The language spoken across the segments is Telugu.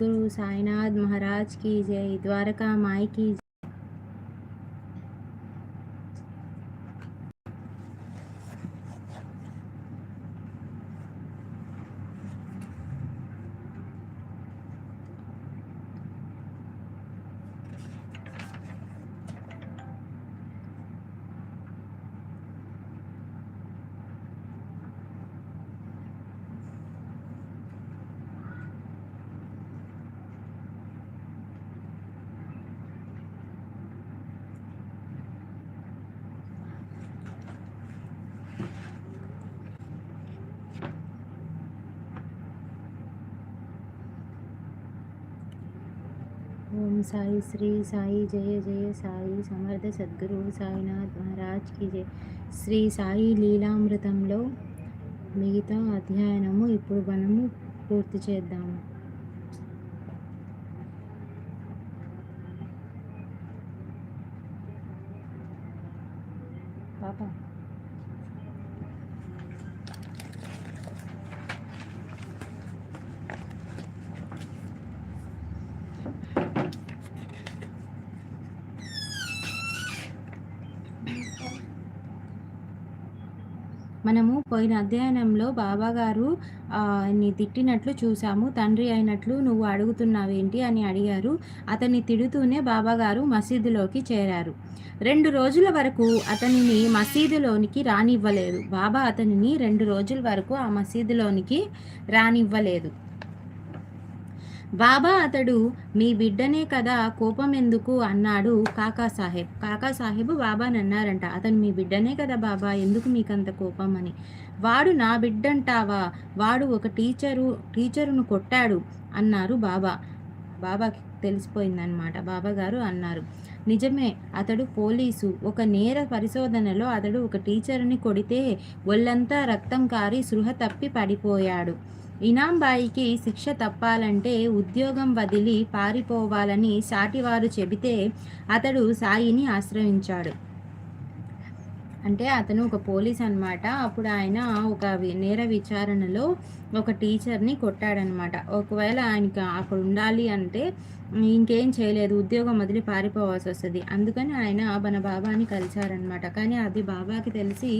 गुरु साईनाथ महाराज की जय द्वारका माई की ఓం సాయి శ్రీ సాయి జయ జయ సాయి సమర్థ సద్గురు సాయినాథ్ మహారాజ్కి జయ శ్రీ సాయి లీలామృతంలో మిగతా అధ్యయనము ఇప్పుడు మనము పూర్తి చేద్దాము. పోయిన అధ్యయనంలో బాబాగారు ని తిట్టినట్లు చూశాము. తండ్రి అయినట్లు నువ్వు అడుగుతున్నావేంటి? అని అడిగారు. అతన్ని తిడుతూనే బాబాగారు మసీదులోకి చేరారు. రెండు రోజుల వరకు అతనిని మసీదులోనికి రానివ్వలేదు. బాబా అతనిని రెండు రోజుల వరకు ఆ మసీదులోనికి రానివ్వలేదు. బాబా అతడు మీ బిడ్డనే కదా కోపం ఎందుకు అన్నాడు కాకా సాహెబ్ కాకా బాబాని అన్నారంట అతను మీ బిడ్డనే కదా బాబా ఎందుకు మీకంత కోపం అని. వాడు నా బిడ్డంటావా? వాడు ఒక టీచరు టీచరును కొట్టాడు అన్నారు బాబా. బాబాకి తెలిసిపోయిందనమాట బాబా గారు అన్నారు నిజమే అతడు పోలీసు. ఒక నేర పరిశోధనలో అతడు ఒక టీచర్ని కొడితే ఒళ్ళంతా రక్తం కారి సృహ తప్పి పడిపోయాడు. ఇనాంబాయికి శిక్ష తప్పాలంటే ఉద్యోగం వదిలి పారిపోవాలని సాటివారు చెబితే అతడు సాయిని ఆశ్రయించాడు. అంటే అతను ఒక పోలీస్ అనమాట అప్పుడు ఆయన ఒక నేర విచారణలో ఒక టీచర్ని కొట్టాడనమాట ఒకవేళ ఆయనకి అక్కడ ఉండాలి అంటే ఇంకేం చేయలేదు. ఉద్యోగం వదిలి పారిపోవాల్సి వస్తుంది. అందుకని ఆయన మన బాబాని కలిశారనమాట కానీ అది బాబాకి తెలిసి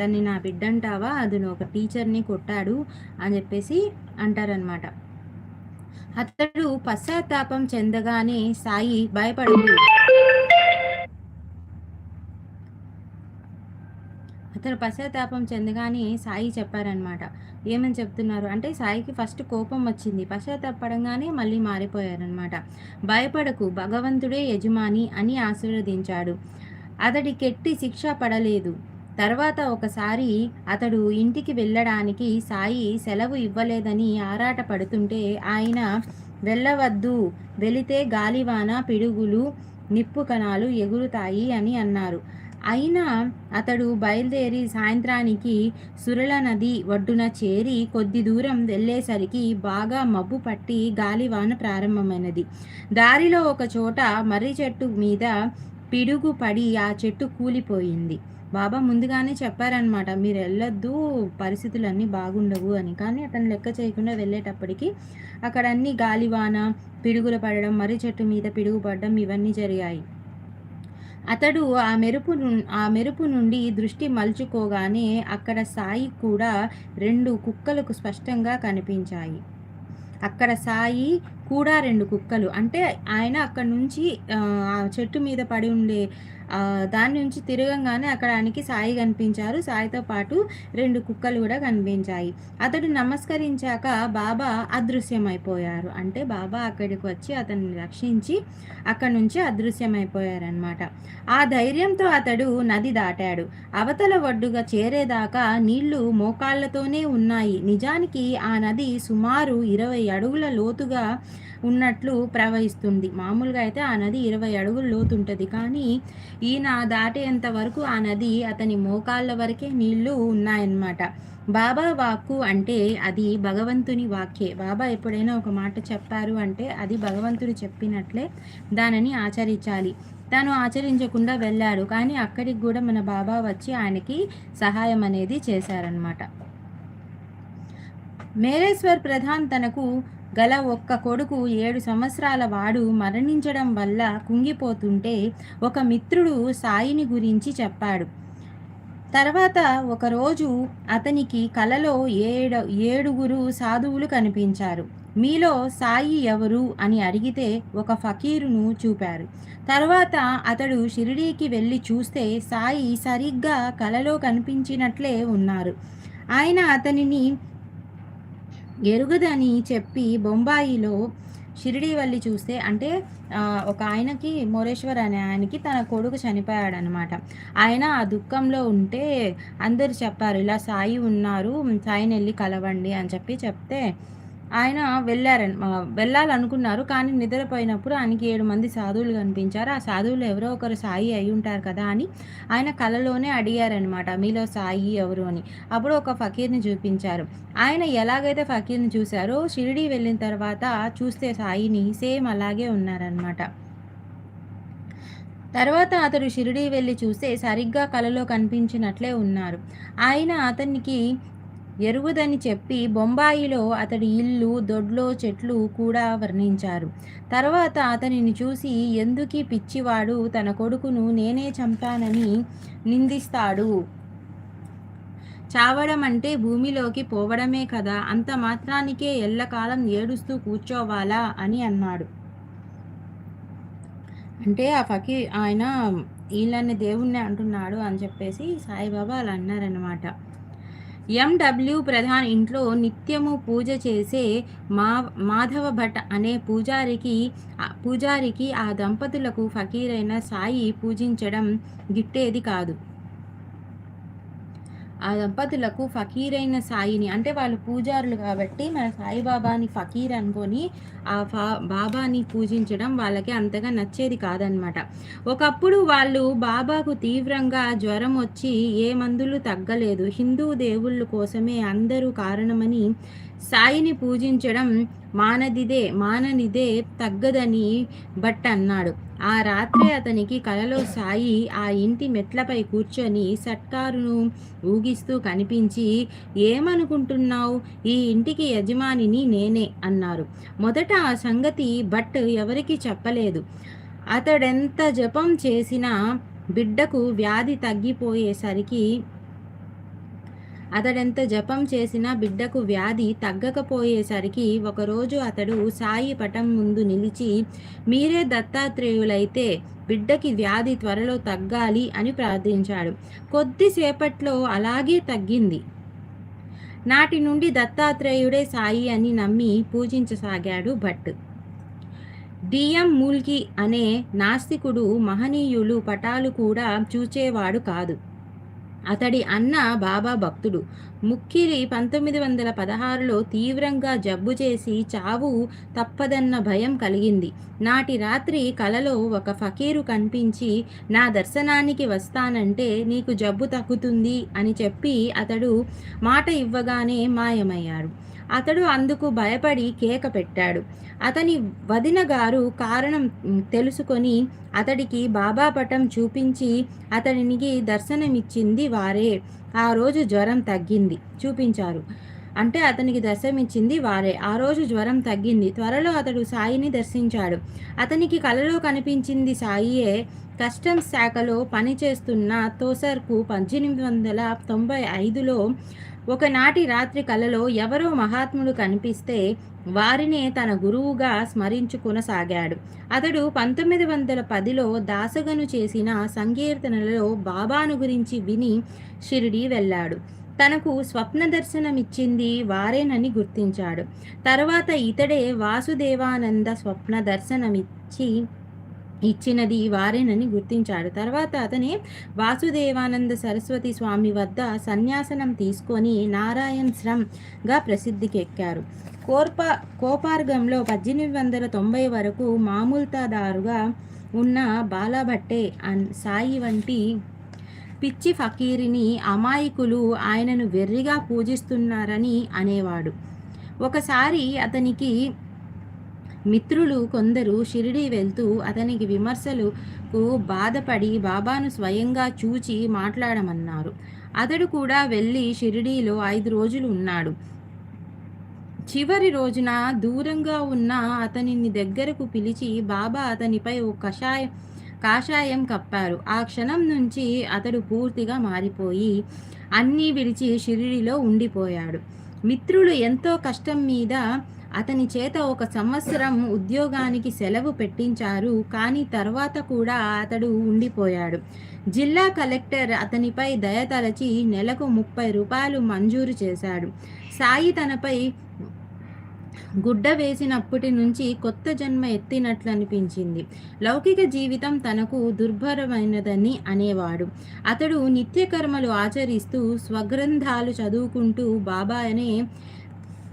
తన్ని నా బిడ్డంటావా? అతను ఒక టీచర్ని కొట్టాడు అని చెప్పేసి అంటారనమాట అతడు పశ్చాత్తాపం చెందగానే సాయి భయపడదు. అతను పశ్చాత్తాపం చెందగానే సాయి చెప్పారనమాట ఏమని చెప్తున్నారు? అంటే సాయికి ఫస్ట్ కోపం వచ్చింది. పశ్చాత్తాపడంగానే మళ్ళీ మారిపోయారనమాట భయపడకు భగవంతుడే యజమాని అని ఆశీర్వదించాడు. అతడి కెట్టి శిక్ష పడలేదు. తర్వాత ఒకసారి అతడు ఇంటికి వెళ్ళడానికి సాయి సెలవు ఇవ్వలేదని ఆరాట పడుతుంటే ఆయన వెళ్ళవద్దు వెళితే గాలివాన పిడుగులు నిప్పు కణాలు ఎగురుతాయి అని అన్నారు. అయినా అతడు బయలుదేరి సాయంత్రానికి సురల నది ఒడ్డున చేరి కొద్ది దూరం వెళ్ళేసరికి బాగా మబ్బు పట్టి గాలివాన ప్రారంభమైనది. దారిలో ఒక చోట మర్రి చెట్టు మీద పిడుగు పడి ఆ చెట్టు కూలిపోయింది. బాబా ముందుగానే చెప్పారనమాట మీరు వెళ్ళొద్దు పరిస్థితులు అన్నీ బాగుండవు అని. కానీ అతను లెక్క చేయకుండా వెళ్ళేటప్పటికి అక్కడ అన్ని గాలివాన పిడుగులు పడడం మర్రి చెట్టు మీద పిడుగు పడడం ఇవన్నీ జరిగాయి. అతడు ఆ మెరుపు ఆ మెరుపు నుండి దృష్టి మలుచుకోగానే అక్కడ సాయి కూడా రెండు కుక్కలకు స్పష్టంగా కనిపించాయి. అక్కడ సాయి కూడా రెండు కుక్కలు. అంటే ఆయన అక్కడ నుంచి ఆ చెట్టు మీద పడి ఉండే దాని నుంచి తిరగంగానే అక్కడ సాయి కనిపించారు. సాయితో పాటు రెండు కుక్కలు కూడా కనిపించాయి. అతడు నమస్కరించాక బాబా అదృశ్యమైపోయారు. అంటే బాబా అక్కడికి వచ్చి అతన్ని రక్షించి అక్కడ నుంచి అదృశ్యమైపోయారనమాట ఆ ధైర్యంతో అతడు నది దాటాడు. అవతల ఒడ్డుగా చేరేదాకా నీళ్ళు మోకాళ్ళతోనే ఉన్నాయి. నిజానికి ఆ నది సుమారు ఇరవై అడుగుల లోతుగా ఉన్నట్లు ప్రవహిస్తుంది. మామూలుగా అయితే ఆ నది ఇరవై అడుగులు లోతుంటుంది. కానీ ఈయన దాటేంత వరకు ఆ నది అతని మోకాళ్ళ వరకే నీళ్ళు ఉన్నాయన్నమాట. బాబా వాక్కు అంటే అది భగవంతుని వాక్యే బాబా ఎప్పుడైనా ఒక మాట చెప్పారు అంటే అది భగవంతుడు చెప్పినట్లే దానిని ఆచరించాలి. తను ఆచరించకుండా వెళ్ళాడు. కానీ అక్కడికి కూడా మన బాబా వచ్చి ఆయనకి సహాయం అనేది చేశారనమాట మేరేశ్వర్ ప్రధాన్ తనకు గల ఒక్క కొడుకు ఏడు సంవత్సరాల వాడు మరణించడం వల్ల కుంగిపోతుంటే ఒక మిత్రుడు సాయిని గురించి చెప్పాడు. తర్వాత ఒకరోజు అతనికి కలలో ఏడు ఏడుగురు సాధువులు కనిపించారు. మీలో సాయి ఎవరు అని అడిగితే ఒక ఫకీరును చూపారు. తర్వాత అతడు షిరిడీకి వెళ్ళి చూస్తే సాయి సరిగ్గా కలలో కనిపించినట్లే ఉన్నారు. ఆయన అతనిని ఎరుగుదని చెప్పి బొంబాయిలో షిరిడి వెళ్ళి చూస్తే అంటే ఒక ఆయనకి మోరేశ్వర్ అనే ఆయనకి తన కొడుకు చనిపోయాడనమాట ఆయన ఆ దుఃఖంలో ఉంటే అందరు చెప్పారు ఇలా సాయి ఉన్నారు సాయిని వెళ్ళి కలవండి అని చెప్పి చెప్తే ఆయన వెళ్ళారన్ వెళ్ళాలనుకున్నారు. కానీ నిద్రపోయినప్పుడు ఆయనకి ఏడు మంది సాధువులు కనిపించారు. ఆ సాధువులు ఎవరో ఒకరు సాయి అయి ఉంటారు కదా అని ఆయన కలలోనే అడిగారనమాట మీలో సాయి ఎవరు అని. అప్పుడు ఒక ఫకీర్ని చూపించారు. ఆయన ఎలాగైతే ఫకీర్ని చూశారో షిరిడి వెళ్ళిన తర్వాత చూస్తే సాయిని సేమ్ అలాగే ఉన్నారనమాట తర్వాత అతడు షిరిడి వెళ్ళి చూస్తే సరిగ్గా కలలో కనిపించినట్లే ఉన్నారు. ఆయన అతనికి ఎరుగుదని చెప్పి బొంబాయిలో అతడి ఇల్లు దొడ్లో చెట్లు కూడా వర్ణించారు. తర్వాత అతనిని చూసి ఎందుకీ పిచ్చివాడు తన కొడుకును నేనే చంపానని నిందిస్తాడు. చావడం అంటే భూమిలోకి పోవడమే కదా అంత మాత్రానికే ఎల్లకాలం ఏడుస్తూ కూర్చోవాలా అని అన్నాడు. అంటే ఆ ఫకీ ఆయన వీళ్ళని దేవుణ్ణి అంటున్నాడు అని చెప్పేసి సాయిబాబా అలా అన్నారనమాట ఎండబ్ల్యూ ప్రధాన్ ఇంట్లో నిత్యము పూజ చేసే మా మాధవ భట్ అనే పూజారికి పూజారికి ఆ దంపతులకు ఫకీరైన సాయి పూజించడం గిట్టేది కాదు. ఆ దంపతులకు ఫకీరైన సాయిని అంటే వాళ్ళు పూజారులు కాబట్టి మన సాయిబాబాని ఫకీర్ అనుకొని ఆ ఫా బాబాని పూజించడం వాళ్ళకి అంతగా నచ్చేది కాదనమాట ఒకప్పుడు వాళ్ళు బాబాకు తీవ్రంగా జ్వరం వచ్చి ఏ మందులు తగ్గలేదు. హిందూ దేవుళ్ళ కోసమే అందరూ కారణమని సాయిని పూజించడం మానదిదే మాననిదే తగ్గదని బట్ అన్నాడు. ఆ రాత్రి అతనికి కలలో సాయి ఆ ఇంటి మెట్లపై కూర్చొని సట్కారును ఊగిస్తూ కనిపించి ఏమనుకుంటున్నావు? ఈ ఇంటికి యజమానిని నేనే అన్నారు. మొదట ఆ సంగతి బట్ ఎవరికి చెప్పలేదు. అతడెంత జపం చేసినా బిడ్డకు వ్యాధి తగ్గిపోయేసరికి అతడెంత జపం చేసినా బిడ్డకు వ్యాధి తగ్గకపోయేసరికి ఒకరోజు అతడు సాయి పటం ముందు నిలిచి మీరే దత్తాత్రేయులైతే బిడ్డకి వ్యాధి త్వరలో తగ్గాలి అని ప్రార్థించాడు. కొద్దిసేపట్లో అలాగే తగ్గింది. నాటి నుండి దత్తాత్రేయుడే సాయి అని నమ్మి పూజించసాగాడు భట్. డిఎం మూల్కి అనే నాస్తికుడు మహనీయులు పటాలు కూడా చూచేవాడు కాదు. అతడి అన్న బాబా భక్తుడు. ముక్కిరి పంతొమ్మిది వందల పదహారులో తీవ్రంగా జబ్బు చేసి చావు తప్పదన్న భయం కలిగింది. నాటి రాత్రి కలలో ఒక ఫకీరు కనిపించి నా దర్శనానికి వస్తానంటే నీకు జబ్బు తగ్గుతుంది అని చెప్పి అతడు మాట ఇవ్వగానే మాయమయ్యాడు. అతడు అందుకు భయపడి కేక పెట్టాడు. అతని వదిన గారు కారణం తెలుసుకొని అతడికి బాబా పటం చూపించి అతడికి దర్శనమిచ్చింది వారే. ఆ రోజు జ్వరం తగ్గింది. చూపించారు. అంటే అతనికి దర్శనమిచ్చింది వారే. ఆ రోజు జ్వరం తగ్గింది. త్వరలో అతడు సాయిని దర్శించాడు. అతనికి కలలో కనిపించింది సాయియే. కస్టమ్స్ శాఖలో పనిచేస్తున్న తోసర్కు పద్దెనిమిది వందల తొంభై ఐదులో ఒకనాటి రాత్రి కలలో ఎవరో మహాత్ముడు కనిపిస్తే వారినే తన గురువుగా స్మరించుకునసాగాడు. అతడు పంతొమ్మిది వందల పదిలో దాసగను చేసిన సంకీర్తనలలో బాబాను గురించి విని షిరిడి వెళ్ళాడు. తనకు స్వప్న దర్శనమిచ్చింది వారేనని గుర్తించాడు. తర్వాత ఇతడే వాసుదేవానంద స్వప్న దర్శనమిచ్చి ఇచ్చినది వారేనని గుర్తించాడు తర్వాత అతనే వాసుదేవానంద సరస్వతి స్వామి వద్ద సన్యాసనం తీసుకొని నారాయణ్ శ్రమ్గా ప్రసిద్ధికెక్కారు. కోర్ప కోపార్గంలో పద్దెనిమిది వందల తొంభై వరకు మామూల్తాదారుగా ఉన్న బాలభట్టే అన్ సాయి వంటి పిచ్చి ఫకీరిని అమాయకులు ఆయనను వెర్రిగా పూజిస్తున్నారని అనేవాడు. ఒకసారి అతనికి మిత్రులు కొందరు షిరిడి వెళ్తూ అతనికి విమర్శలకు బాధపడి బాబాను స్వయంగా చూచి మాట్లాడమన్నారు. అతడు కూడా వెళ్ళి షిరిడీలో ఐదు రోజులు ఉన్నాడు. చివరి రోజున దూరంగా ఉన్న అతనిని దగ్గరకు పిలిచి బాబా అతనిపై ఓ కషాయం కాషాయం కప్పారు. ఆ క్షణం నుంచి అతడు పూర్తిగా మారిపోయి అన్నీ విడిచి షిరిడిలో ఉండిపోయాడు. మిత్రులు ఎంతో కష్టం మీద అతని చేత ఒక సంవత్సరం ఉద్యోగానికి సెలవు పెట్టించారు. కానీ తర్వాత కూడా అతడు ఉండిపోయాడు. జిల్లా కలెక్టర్ అతనిపై దయతలచి నెలకు ముప్పై రూపాయలు మంజూరు చేశాడు. సాయి తనపై గుడ్డ వేసినప్పటి నుంచి కొత్త జన్మ ఎత్తినట్లు అనిపించింది లౌకిక జీవితం తనకు దుర్భరమైనదని అనేవాడు. అతడు నిత్యకర్మలు ఆచరిస్తూ స్వగ్రంథాలు చదువుకుంటూ బాబాయనే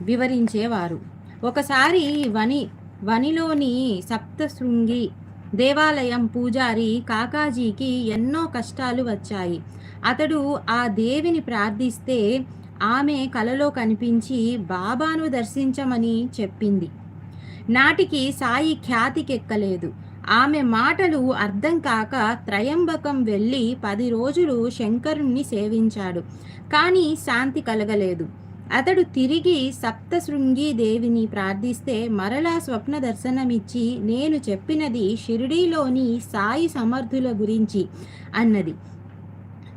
వివరించేవారు. ఒకసారి వని వనిలోని సప్తశృంగి దేవాలయం పూజారి కాకాజీకి ఎన్నో కష్టాలు వచ్చాయి. అతడు ఆ దేవిని ప్రార్థిస్తే ఆమె కలలో కనిపించి బాబాను దర్శించమని చెప్పింది. నాటికి సాయి ఖ్యాతికెక్కలేదు. ఆమె మాటలు అర్థం కాక త్రయంబకం వెళ్ళి పది రోజులు శంకరుణ్ణి సేవించాడు. కానీ శాంతి కలగలేదు. అతడు తిరిగి సప్తశృంగి దేవిని ప్రార్థిస్తే మరలా స్వప్న దర్శనమిచ్చి నేను చెప్పినది షిరిడీలోని సాయి సమర్థుల గురించి అన్నది.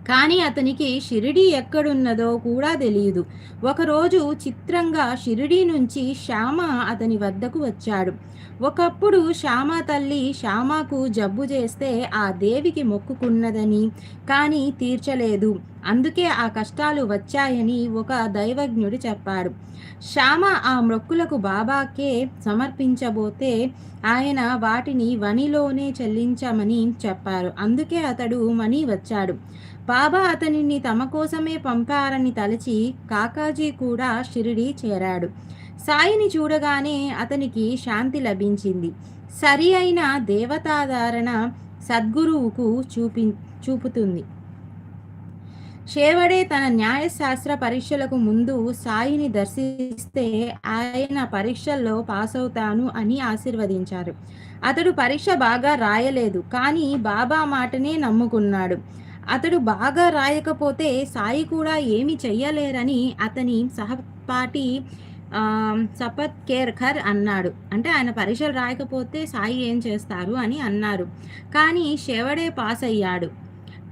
కానీ అతనికి షిరిడీ ఎక్కడున్నదో కూడా తెలియదు. ఒకరోజు చిత్రంగా షిరిడీ నుంచి శ్యామ అతని వద్దకు వచ్చాడు. ఒకప్పుడు శ్యామ తల్లి శ్యామకు జబ్బు చేస్తే ఆ దేవికి మొక్కుకున్నదని కానీ తీర్చలేదు. అందుకే ఆ కష్టాలు వచ్చాయని ఒక దైవజ్ఞుడు చెప్పాడు. శ్యామ ఆ మొక్కులకు బాబాకే సమర్పించబోతే ఆయన వాటిని వనిలోనే చెల్లించమని చెప్పారు. అందుకే అతడు మణి వచ్చాడు. బాబా అతనిని తమ కోసమే పంపారని తలచి కాకాజీ కూడా షిరిడి చేరాడు. సాయిని చూడగానే అతనికి శాంతి లభించింది. సరి అయిన దేవతాధారణ సద్గురువుకు చూపి చూపుతుంది. షేవడే తన న్యాయశాస్త్ర పరీక్షలకు ముందు సాయిని దర్శిస్తే ఆయన పరీక్షల్లో పాస్ అవుతాను అని ఆశీర్వదించారు. అతడు పరీక్ష బాగా రాయలేదు కానీ బాబా మాటనే నమ్ముకున్నాడు. అతడు బాగా రాయకపోతే సాయి కూడా ఏమి చెయ్యలేరని అతని సహపాఠి సపత్ కేర్ఖర్ అన్నాడు. అంటే ఆయన పరీక్షలు రాయకపోతే సాయి ఏం చేస్తారు అని అన్నారు. కానీ షెవడే పాస్ అయ్యాడు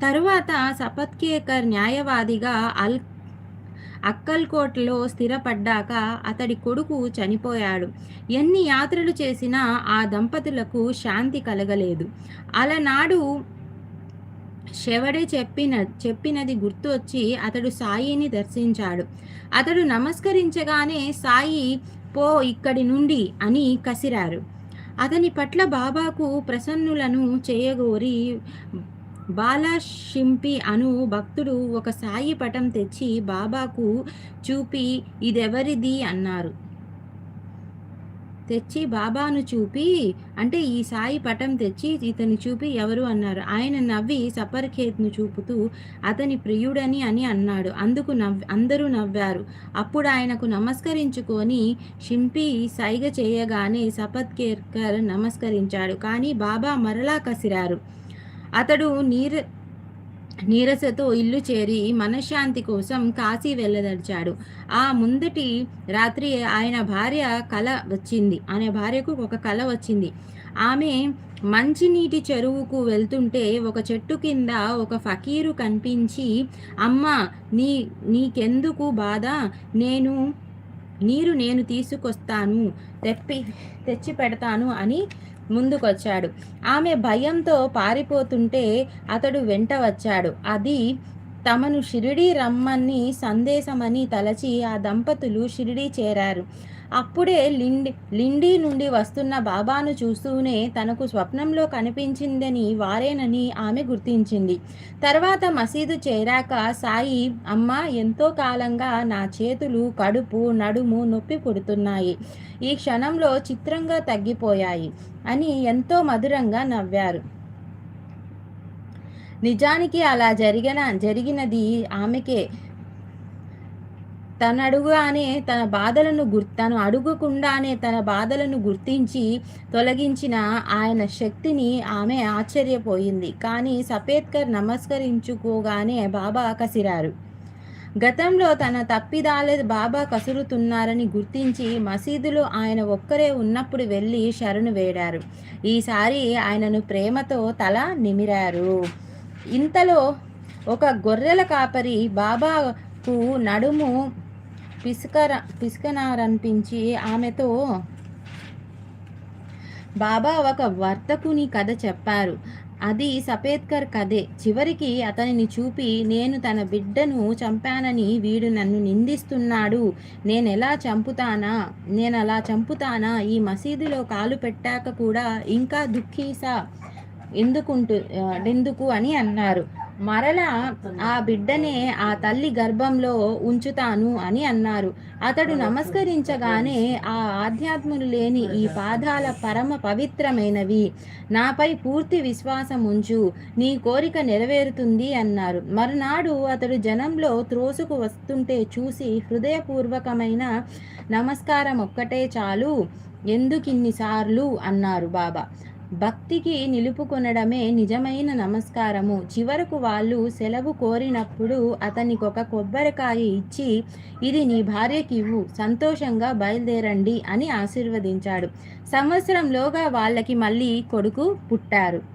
తరువాత సపత్కేకర్ న్యాయవాదిగా అల్ అక్కల్కోట్లో స్థిరపడ్డాక అతడి కొడుకు చనిపోయాడు. ఎన్ని యాత్రలు చేసినా ఆ దంపతులకు శాంతి కలగలేదు. అలనాడు శవడే చెప్పిన చెప్పినది గుర్తు వచ్చి అతడు సాయిని దర్శించాడు. అతడు నమస్కరించగానే సాయి పో ఇక్కడి నుండి అని కసిరారు. అతని పట్ల బాబాకు ప్రసన్నులను చేయగోరి బాలాషింపి అను భక్తుడు ఒక సాయి పటం తెచ్చి బాబాకు చూపి ఇదెవరిది అన్నారు. తెచ్చి బాబాను చూపి అంటే ఈ సాయి పటం తెచ్చి ఇతని చూపి ఎవరు? అన్నారు. ఆయన నవ్వి సపర్ఖేత్ను చూపుతూ అతని ప్రియుడని అని అన్నాడు. అందుకు నవ్ అందరూ నవ్వారు. అప్పుడు ఆయనకు నమస్కరించుకొని షింపి సైగ చేయగానే సపత్కేర్కర్ నమస్కరించాడు. కానీ బాబా మరలా కసిరారు. అతడు నీర నీరసతో ఇల్లు చేరి మనశ్శాంతి కోసం కాశీ వెళ్ళదలిచాడు. ఆ ముందటి రాత్రి ఆయన భార్య కల వచ్చింది. ఆయన భార్యకు ఒక కల వచ్చింది. ఆమె మంచినీటి చెరువుకు వెళ్తుంటే ఒక చెట్టు కింద ఒక ఫకీరు కనిపించి అమ్మ నీ నీకెందుకు బాధ? నేను నీరు నేను తీసుకొస్తాను తెప్పి తెచ్చి పెడతాను అని ముందుకొచ్చాడు. ఆమె భయంతో పారిపోతుంటే అతడు వెంట వచ్చాడు. అది తమను షిరిడీ రమ్మని సందేశమని తలచి ఆ దంపతులు షిరిడీ చేరారు. అప్పుడే లిండి లిండి నుండి వస్తున్న బాబాను చూస్తూనే తనకు స్వప్నంలో కనిపించిందని వారేనని ఆమె గుర్తించింది. తర్వాత మసీదు చేరాక సాయి అమ్మ ఎంతో కాలంగా నా చేతులు కడుపు నడుము నొప్పి పుడుతున్నాయి. ఈ క్షణంలో చిత్రంగా తగ్గిపోయాయి అని ఎంతో మధురంగా నవ్వారు. నిజానికి అలా జరిగిన జరిగినది ఆమెకే తన అడుగుగానే తన బాధలను గుర్ తను అడుగకుండానే తన బాధలను గుర్తించి తొలగించిన ఆయన శక్తిని ఆమె ఆశ్చర్యపోయింది. కానీ సపేత్కర్ నమస్కరించుకోగానే బాబా కసిరారు. గతంలో తన తప్పిదాలే బాబా కసురుతున్నారని గుర్తించి మసీదులో ఆయన ఒక్కరే ఉన్నప్పుడు వెళ్ళి శరణు వేడారు. ఈసారి ఆయనను ప్రేమతో తల నిమిరారు. ఇంతలో ఒక గొర్రెల కాపరి బాబాకు నడుము పిసుకర పిసుకనారనిపించి ఆమెతో బాబా ఒక వర్తకుని కథ చెప్పారు. అది సపేత్కర్ కథే. చివరికి అతనిని చూపి నేను తన బిడ్డను చంపానని వీడు నన్ను నిందిస్తున్నాడు. నేను ఎలా చంపుతానా? నేను అలా చంపుతానా? ఈ మసీదులో కాలు పెట్టాక కూడా ఇంకా దుఃఖీసా? ఎందుకుంటు ఎందుకు అని అన్నారు. మరలా ఆ బిడ్డనే ఆ తల్లి గర్భంలో ఉంచుతాను అని అన్నారు. అతడు నమస్కరించగానే ఆ ఆధ్యాత్ములు లేని ఈ పాదాల పరమ పవిత్రమైనవి. నాపై పూర్తి విశ్వాసం ఉంచు. నీ కోరిక నెరవేరుతుంది అన్నారు. మరునాడు అతడు జనంలో త్రోసుకు వస్తుంటే చూసి హృదయపూర్వకమైన నమస్కారం ఒక్కటే చాలు. ఎందుకిన్నిసార్లు? అన్నారు బాబా. భక్తికి నిలుపుకొనడమే నిజమైన నమస్కారము. చివరకు వాళ్ళు సెలవు కోరినప్పుడు అతనికి ఒక కొబ్బరికాయ ఇచ్చి ఇది నీ భార్యకి ఇవ్వు సంతోషంగా బయలుదేరండి అని ఆశీర్వదించాడు. సంవత్సరంలోగా వాళ్ళకి మళ్ళీ కొడుకు పుట్టారు.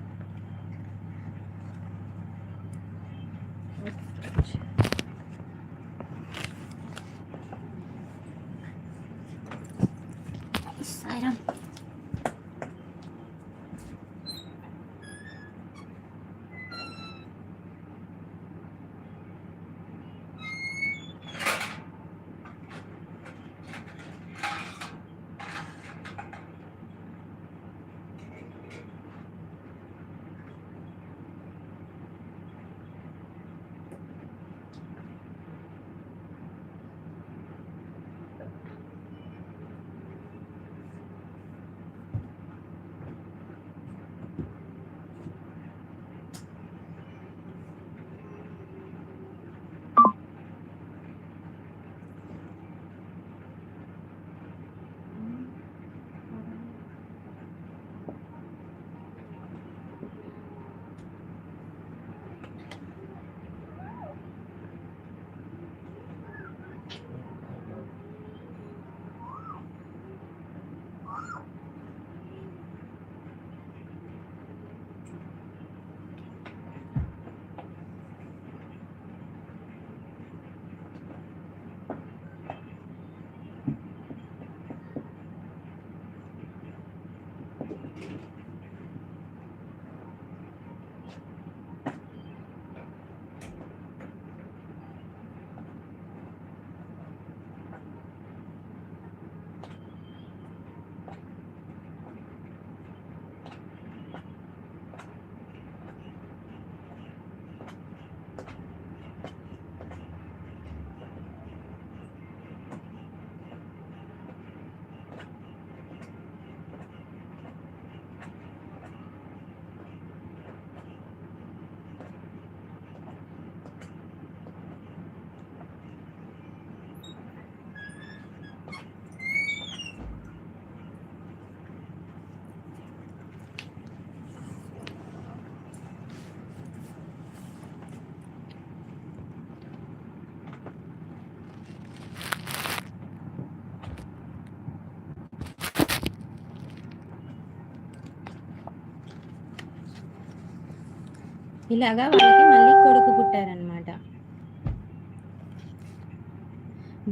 ఇలాగా వాళ్ళకి మళ్ళీ కొడుకు పుట్టారనమాట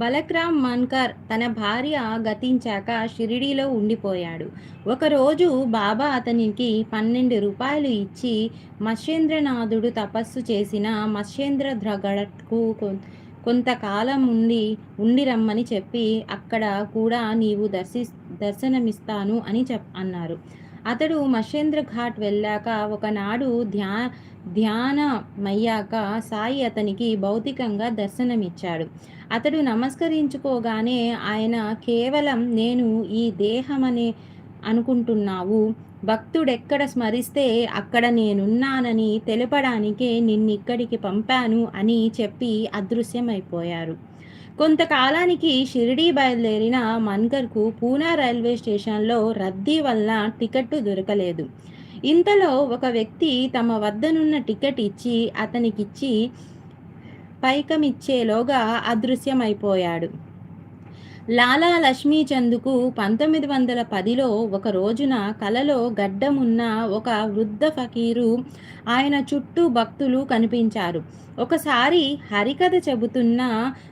బలక్రామ్ మన్కర్ తన భార్య గతించాక షిరిడీలో ఉండిపోయాడు. ఒకరోజు బాబా అతనికి పన్నెండు రూపాయలు ఇచ్చి మత్స్యేంద్రనాథుడు తపస్సు చేసిన మత్స్యేంద్ర ద్రగడకు కొంతకాలం ఉండి ఉండి రమ్మని చెప్పి అక్కడ కూడా నీవు దర్శి దర్శనమిస్తాను అని చెప్ అన్నారు. అతడు మహేంద్ర ఘాట్ వెళ్ళాక ఒకనాడు ధ్యా ధ్యానమయ్యాక సాయి అతనికి భౌతికంగా దర్శనమిచ్చాడు. అతడు నమస్కరించుకోగానే ఆయన కేవలం నేను ఈ దేహమనే అనుకుంటున్నావు. భక్తుడెక్కడ స్మరిస్తే అక్కడ నేనున్నానని తెలపడానికే నిన్నిక్కడికి పంపాను అని చెప్పి అదృశ్యమైపోయారు. కొంతకాలానికి షిరిడీ బయలుదేరిన మన్కర్కు పూనా రైల్వే స్టేషన్లో రద్దీ వల్ల టికెట్టు దొరకలేదు. ఇంతలో ఒక వ్యక్తి తమ వద్దనున్న టికెట్ ఇచ్చి అతనికిచ్చి పైకమిచ్చేలోగా అదృశ్యమైపోయాడు. లాలా లక్ష్మీచందుకు పంతొమ్మిది వందల పదిలో ఒక రోజున కలలో గడ్డమున్న ఒక వృద్ధ ఫకీరు ఆయన చుట్టూ భక్తులు కనిపించారు. ఒకసారి హరికథ చెబుతున్న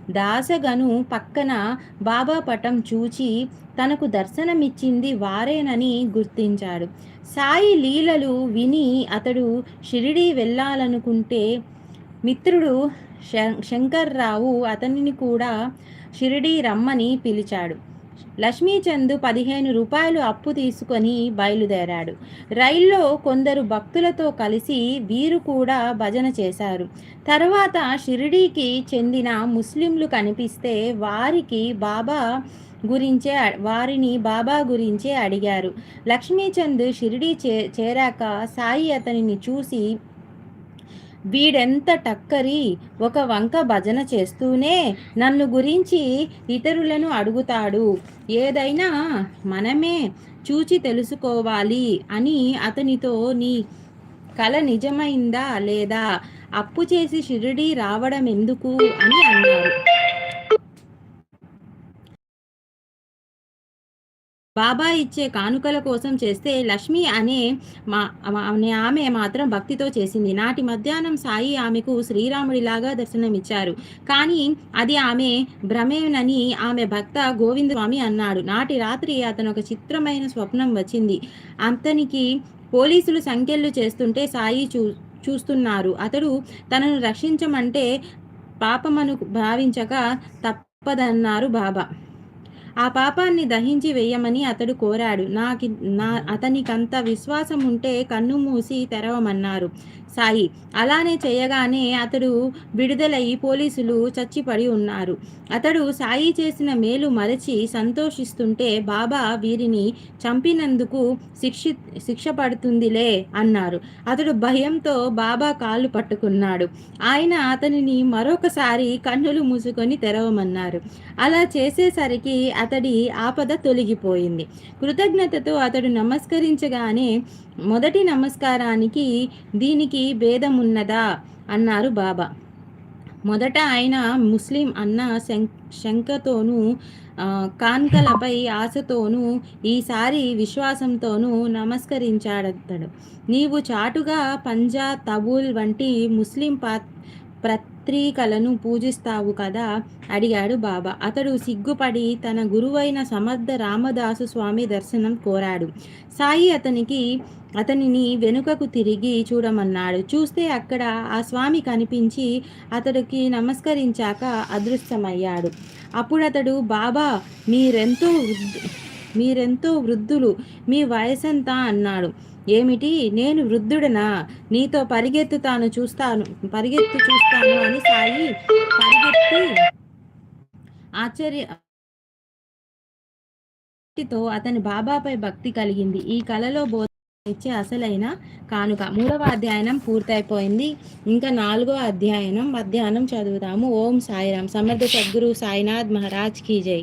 దాసగను పక్కన బాబా పటం చూచి తనకు దర్శనమిచ్చింది వారేనని గుర్తించాడు. సాయి లీలలు విని అతడు షిరిడి వెళ్ళాలనుకుంటే మిత్రుడు శంకర్రావు అతనిని కూడా షిరిడీ రమ్మని పిలిచాడు. లక్ష్మీచంద్ పదిహేను రూపాయలు అప్పు తీసుకొని బయలుదేరాడు. రైల్లో కొందరు భక్తులతో కలిసి వీరు కూడా భజన చేశారు. తర్వాత షిరిడీకి చెందిన ముస్లింలు కనిపిస్తే వారికి బాబా గురించే వారిని బాబా గురించే అడిగారు. లక్ష్మీచంద్ షిరిడీ చే చేరాక సాయి అతనిని చూసి వీడెంత టక్కరి ఒక వంక భజన చేస్తూనే నన్ను గురించి ఇతరులను అడుగుతాడు. ఏదైనా మనమే చూచి తెలుసుకోవాలి అని అతనితో నీ కల నిజమైందా లేదా? అప్పు చేసి షిరిడి రావడం ఎందుకు అని అన్నారు. బాబా ఇచ్చే కానుకల కోసం చేస్తే లక్ష్మి అనే మా అనే ఆమె మాత్రం భక్తితో చేసింది. నాటి మధ్యాహ్నం సాయి ఆమెకు శ్రీరాముడిలాగా దర్శనమిచ్చారు. కానీ అది ఆమె భ్రమేనని ఆమె భక్త గోవిందస్వామి అన్నాడు. నాటి రాత్రి అతను ఒక చిత్రమైన స్వప్నం వచ్చింది. అతనికి పోలీసులు సంఖ్యలు చేస్తుంటే సాయి చూ చూస్తున్నారు. అతడు తనను రక్షించమంటే పాపమను భావించక తప్పదన్నారు బాబా. ఆ పాపాన్ని దహించి వేయమని అతడు కోరాడు. నాకి నా అతనికంత విశ్వాసం ఉంటే కన్ను మూసి తెరవమన్నారు. సాయి. అలానే చేయగానే అతడు విడుదలయ్యి పోలీసులు చచ్చిపడి ఉన్నారు. అతడు సాయి చేసిన మేలు మరచి సంతోషిస్తుంటే బాబా వీరిని చంపినందుకు శిక్షి శిక్ష పడుతుందిలే అన్నారు. అతడు భయంతో బాబా కాళ్ళు పట్టుకున్నాడు. ఆయన అతనిని మరొకసారి కన్నులు మూసుకొని తెరవమన్నారు. అలా చేసేసరికి అతడి ఆపద తొలగిపోయింది. కృతజ్ఞతతో అతడు నమస్కరించగానే మొదటి నమస్కారానికి దీనికి భేదమున్నదా? అన్నారు బాబా. మొదట ఆయన ముస్లిం అన్న శంకతోనూ కాన్కలపై ఆశతోనూ ఈసారి విశ్వాసంతోనూ నమస్కరించాడతడు. నీవు చాటుగా పంజా తబూల్ వంటి ముస్లిం పా పత్రికలను పూజిస్తావు కదా? అడిగాడు బాబా. అతడు సిగ్గుపడి తన గురువైన సమర్థ రామదాసు స్వామి దర్శనం కోరాడు. సాయి అతనికి అతనిని వెనుకకు తిరిగి చూడమన్నాడు. చూస్తే అక్కడ ఆ స్వామి కనిపించి అతడికి నమస్కరించాక అదృశ్యమయ్యాడు అప్పుడు అతడు బాబా మీరెంతో మీరెంతో వృద్ధులు మీ వయసంతా అన్నాడు. ఏమిటి? నేను వృద్ధుడనా? నీతో పరిగెత్తుతాను చూస్తాను పరిగెత్తు చూస్తాను అని సాయి పరిగెత్తి ఆశ్చర్య అతని బాబాపై భక్తి కలిగింది. ఈ కళలో బోధ ఇచ్చే అసలైన కానుక. మూడవ అధ్యయనం పూర్తయిపోయింది. ఇంకా నాలుగో అధ్యయనం మధ్యాహ్నం చదువుతాము ఓం సాయిరామ్. సమర్థ సద్గురు సాయినాథ్ మహారాజ్ కీ జై.